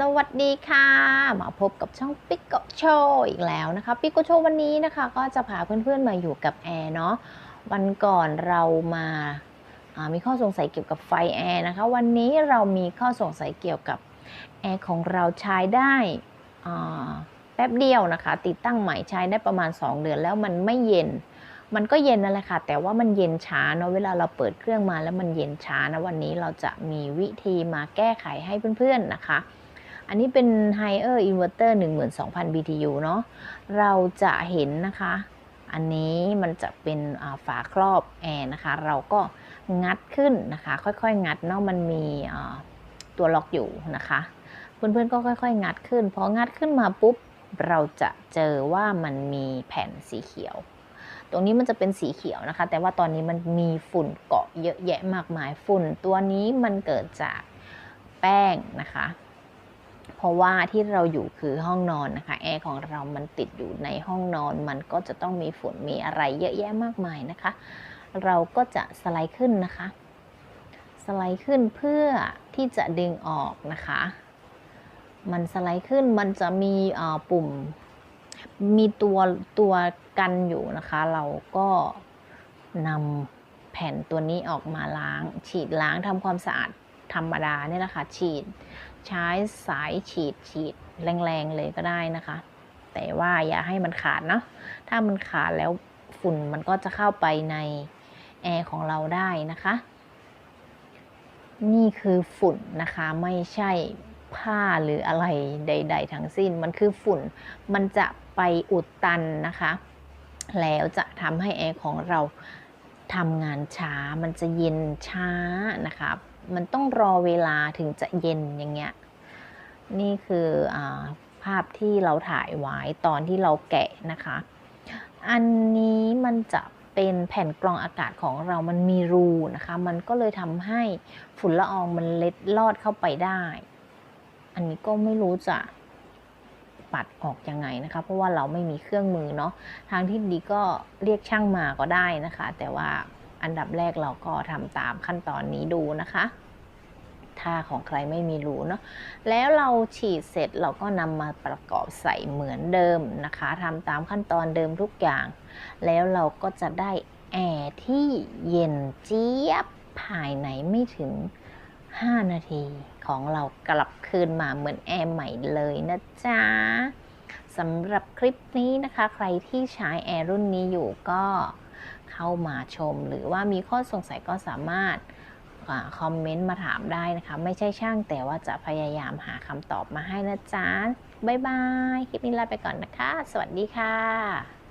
สวัสดีค่ะ มาพบกับช่องปิกโกโชอีกแล้วนะคะปิกโกโชวันนี้นะคะก็จะพาเพื่อนๆมาอยู่กับแอร์เนาะวันก่อนเรามาามีข้อสงสัยเกี่ยวกับไฟแอร์นะคะวันนี้เรามีข้อสงสัยเกี่ยวกับแอร์ของเราใช้ได้อ่าแป๊บเดียวนะคะ ติดตั้งใหม่ใช้ได้ประมาณ 2 เดือนแล้วมันไม่เย็น มันก็เย็นนั่นแหละค่ะ แต่ว่ามันเย็นช้าเนาะเวลาเราเปิดเครื่องมาแล้วมันเย็นช้านะวันนี้เราจะมีวิธีมาแก้ไขให้เพื่อนๆนะคะ อันนี้เป็น Higher Inverter 12,000 BTU เนาะเราจะเห็นนะคะ อันนี้มันจะเป็นฝาครอบแอร์นะคะ เราก็งัดขึ้นนะคะ ค่อยๆ งัดเนาะมันมีตัวล็อกอยู่นะคะเพื่อนๆก็ค่อยๆ งัดขึ้นพองัดขึ้นมาปุ๊บเราจะเจอว่ามันมีแผ่นสีเขียว ตรงนี้มันจะเป็นสีเขียวนะคะ แต่ว่าตอนนี้มันมีฝุ่นเกาะเยอะแยะมากมายฝุ่น ตัวนี้มันเกิดจากแป้งนะคะ เพราะว่าที่เราอยู่คือห้องนอนนะคะแอร์ของเรามันติดอยู่ในห้องนอน มันก็จะต้องมีฝุ่นมีอะไรเยอะแยะมากมายนะคะ เราก็จะสไลด์ขึ้นนะคะ สไลด์ขึ้นเพื่อที่จะดึงออกนะคะ มันสไลด์ขึ้นมันจะมีอ่อปุ่มมีตัวตัวกันอยู่นะคะ เราก็นำแผ่นตัวนี้ออกมาล้าง ฉีดล้างทำความสะอาดธรรมดาเนี่ยแหละค่ะฉีด ใช้สายฉีดฉีดแรงๆเลยก็ได้นะคะ แต่ว่าอย่าให้มันขาดเนาะถ้ามันขาดแล้วฝุ่นมันก็จะเข้าไปในแอร์ของเราได้นะคะ นี่คือฝุ่นนะคะไม่ใช่ผ้าหรืออะไรใด ๆ ทั้งสิ้นมันคือฝุ่นมันจะไปอุดตันนะคะ แล้วจะทำให้แอร์ของเรา ทำงานช้า มันจะเย็นช้านะคะมันต้องรอเวลาถึงจะเย็นอย่างเงี้ย นี่คืออภาพที่เราถ่ายไว้ตอนที่เราแกะนะคะ อันนี้มันจะเป็นแผ่นกรองอากาศของเรามันมีรูนะคะ มันก็เลยทำให้ฝุ่นละอองมันเล็ดลอดเข้าไปได้ อันนี้ก็ไม่รู้จะ ปัดออกยังไงนะคะ เพราะว่าเราไม่มีเครื่องมือเนาะทางที่ดีก็เรียกช่างมาก็ได้นะคะ แต่ว่าอันดับแรกเราก็ทำตามขั้นตอนนี้ดูนะคะถ้าของใครไม่มีรูเนาะ แล้วเราฉีดเสร็จเราก็นำมาประกอบใส่เหมือนเดิมนะคะทำตามขั้นตอนเดิมทุกอย่าง แล้วเราก็จะได้แอร์ที่เย็นเจี๊ยบภายในไม่ถึง 5 นาทีของเรากลับคืนมาเหมือนแอร์ใหม่เลยนะจ๊ะสำหรับคลิปนี้นะคะ ใครที่ใช้แอร์รุ่นนี้อยู่ก็เข้ามาชม หรือว่ามีข้อสงสัยก็สามารถอคอมเมนต์มาถามได้นะคะ ไม่ใช่ช่างแต่ว่าจะพยายามหาคำตอบมาให้นะจ๊ะ บ๊ายบาย คลิปนี้ลาไปก่อนนะคะ สวัสดีค่ะ